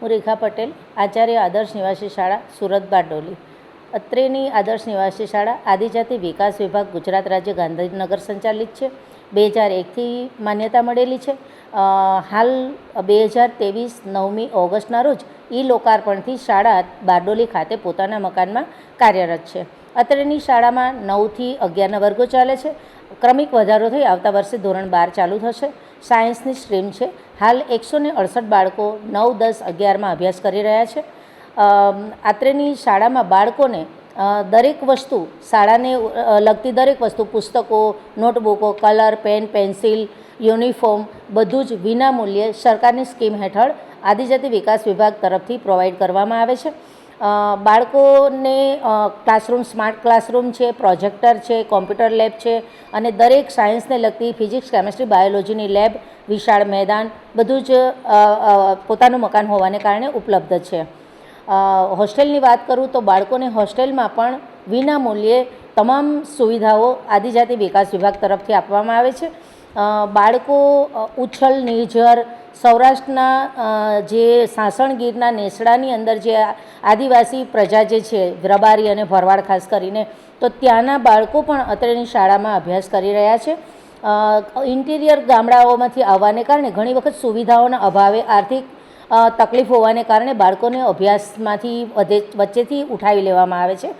હું રેખા પટેલ, આચાર્ય આદર્શ નિવાસી શાળા, સુરત બારડોલી. અત્રેની આદર્શ નિવાસી શાળા આદિજાતિ વિકાસ વિભાગ ગુજરાત રાજ્ય ગાંધીનગર સંચાલિત છે. બે હજાર એકથી માન્યતા મળેલી છે. હાલ બે હજાર ત્રેવીસ નવમી ઓગસ્ટના રોજ ઈ લોકાર્પણથી શાળા બારડોલી ખાતે પોતાના મકાનમાં કાર્યરત છે. અત્રેની શાળામાં નવથી અગિયારના વર્ગો ચાલે છે. ક્રમિક વધારો થઈ આવતા વર્ષે ધોરણ બાર ચાલુ થશે. સાયન્સની સ્ટ્રીમ છે. હાલ એકસો ને અડસઠ બાળકો નવ, દસ, અગિયારમાં અભ્યાસ કરી રહ્યા છે. આત્રેની શાળામાં બાળકોને દરેક વસ્તુ શાળાને લગતી દરેક વસ્તુ, પુસ્તકો, નોટબુકો, કલર, પેન, પેન્સિલ, યુનિફોર્મ, બધું જ વિના મૂલ્યે સરકારની સ્કીમ હેઠળ આદિજાતિ વિકાસ વિભાગ તરફથી પ્રોવાઈડ કરવામાં આવે છે. બાળકોને ક્લાસરૂમ સ્માર્ટ ક્લાસરૂમ છે પ્રોજેક્ટર છે કોમ્પ્યુટર લેબ છે અને દરેક સાયન્સને લગતી ફિઝિક્સ કેમેસ્ટ્રી બાયોલોજીની લેબ વિશાળ મેદાન, બધું જ પોતાનું મકાન હોવાને કારણે ઉપલબ્ધ છે. હોસ્ટેલની વાત કરું તો બાળકોને હોસ્ટેલમાં પણ વિના મૂલ્યે તમામ સુવિધાઓ આદિજાતિ વિકાસ વિભાગ તરફથી આપવામાં આવે છે. બાળકો ઉછલ, નિર્જર, સૌરાષ્ટ્રના જે સાસણગીરના નેસડાની અંદર જે આદિવાસી પ્રજા જે છે, રબારી અને ભરવાડ ખાસ કરીને, તો ત્યાંના બાળકો પણ અત્રેની શાળામાં અભ્યાસ કરી રહ્યા છે. ઇન્ટિરિયર ગામડાઓમાંથી આવવાને કારણે ઘણી વખત સુવિધાઓના અભાવે આર્થિક તકલીફ હોવાને કારણે બાળકોને અભ્યાસમાંથી વચ્ચેથી ઉઠાવી લેવામાં આવે છે.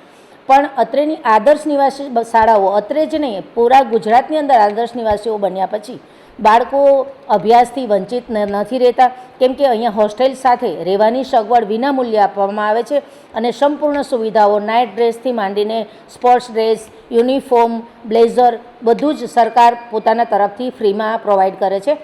પણ અત્રેની આદર્શ નિવાસી શાળાઓ, અત્રે જ નહીં, પૂરા ગુજરાતની અંદર આદર્શ નિવાસીઓ બન્યા પછી બાળકો અભ્યાસથી વંચિત નથી રહેતા. કેમ કે અહીંયા હોસ્ટેલ સાથે રહેવાની સગવડ વિના મૂલ્યે આપવામાં આવે છે અને સંપૂર્ણ સુવિધાઓ, નાઇટ ડ્રેસથી માંડીને સ્પોર્ટ્સ ડ્રેસ, યુનિફોર્મ, બ્લેઝર બધું જ સરકાર પોતાના તરફથી ફ્રીમાં પ્રોવાઈડ કરે છે.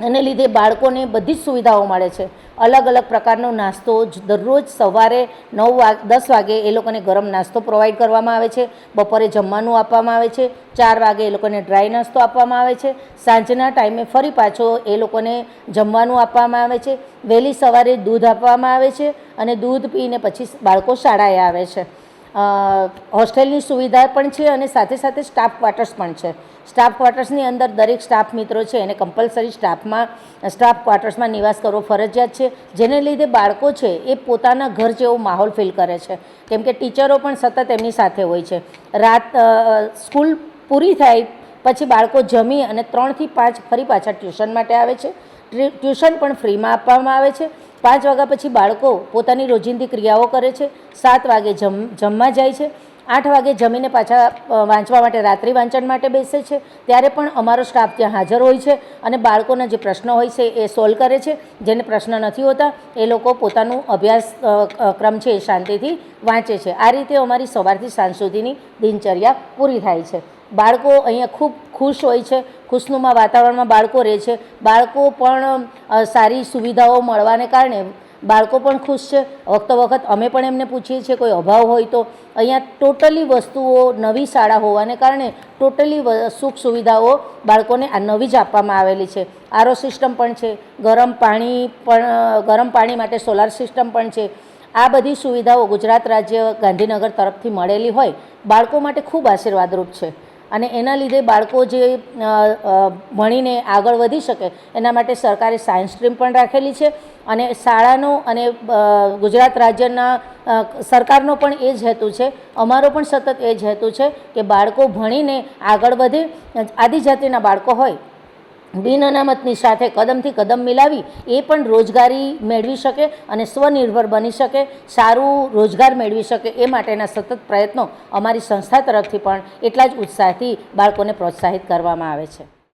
એને લીધે બાળકોને બધી જ સુવિધાઓ મળે છે. અલગ અલગ પ્રકારનો નાસ્તો દરરોજ સવારે નવ વાગ, દસ વાગે એ લોકોને ગરમ નાસ્તો પ્રોવાઈડ કરવામાં આવે છે. બપોરે જમવાનું આપવામાં આવે છે. ચાર વાગે એ લોકોને ડ્રાય નાસ્તો આપવામાં આવે છે. સાંજના ટાઈમે ફરી પાછો એ લોકોને જમવાનું આપવામાં આવે છે. વહેલી સવારે દૂધ આપવામાં આવે છે અને દૂધ પીને પછી બાળકો શાળાએ આવે છે. હોસ્ટેલની સુવિધા પણ છે અને સાથે સાથે સ્ટાફ ક્વાર્ટર્સ પણ છે. સ્ટાફ ક્વાર્ટર્સની અંદર દરેક સ્ટાફ મિત્રો છે એને કમ્પલસરી સ્ટાફમાં સ્ટાફ ક્વાર્ટર્સમાં નિવાસ કરવો ફરજિયાત છે. જેને લીધે બાળકો છે એ પોતાના ઘર જેવો માહોલ ફીલ કરે છે. કેમ કે ટીચરો પણ સતત એમની સાથે હોય છે. રાત સ્કૂલ પૂરી થાય પછી બાળકો જમી અને ત્રણથી પાંચ ફરી પાછા ટ્યુશન માટે આવે છે. ટ્યુશન પણ ફ્રીમાં આપવામાં આવે છે. પાંચ વાગ્યા પછી બાળકો પોતાની રોજિંદી ક્રિયાઓ કરે છે. સાત વાગે જમ, જમવા જાય છે. આઠ વાગે જમીને પાછા વાંચવા માટે, રાત્રિ વાંચન માટે બેસે છે. ત્યારે પણ અમારો સ્ટાફ ત્યાં હાજર હોય છે અને બાળકોના જે પ્રશ્નો હોય છે એ સોલ્વ કરે છે. જેને પ્રશ્ન નથી હોતા, એ લોકો પોતાનું અભ્યાસ ક્રમ છે એ શાંતિથી વાંચે છે. આ રીતે અમારી સવારથી સાંજ સુધીની દિનચર્યા પૂરી થાય છે. બાળકો અહીંયા ખૂબ ખુશ હોય છે, ખુશનુમા વાતાવરણમાં બાળકો રહે છે. બાળકો પણ સારી સુવિધાઓ મળવાને કારણે બાળકો પણ ખુશ છે. વખતો વખત અમે પણ એમને પૂછીએ છીએ, કોઈ અભાવ હોય તો? અહીંયા ટોટલી વસ્તુઓ નવી શાળા હોવાને કારણે ટોટલી સુખ સુવિધાઓ બાળકોને આ નવી જ આપવામાં આવેલી છે. આરો સિસ્ટમ પણ છે, ગરમ પાણી પણ ગરમ પાણી માટે સોલાર સિસ્ટમ પણ છે. આ બધી સુવિધાઓ ગુજરાત રાજ્ય ગાંધીનગર તરફથી મળેલી હોય, બાળકો માટે ખૂબ આશીર્વાદરૂપ છે. અને એના લીધે બાળકો જે ભણીને આગળ વધી શકે, એના માટે સરકારે સાયન્સ સ્ટ્રીમ પણ રાખેલી છે અને શાળાનો અને ગુજરાત રાજ્યના સરકારનો પણ એ જ હેતુ છે, અમારો પણ સતત એ જ હેતુ છે કે બાળકો ભણીને આગળ વધે, આદિજાતિના બાળકો હોય બિન અનામતની સાથે કદમથી કદમ મિલાવી એ પણ રોજગારી મેળવી શકે અને સ્વનિર્ભર બની શકે, સારું રોજગાર મેળવી શકે એ માટેના સતત પ્રયત્નો અમારી સંસ્થા તરફથી પણ એટલા જ ઉત્સાહથી બાળકોને પ્રોત્સાહિત કરવામાં આવે છે.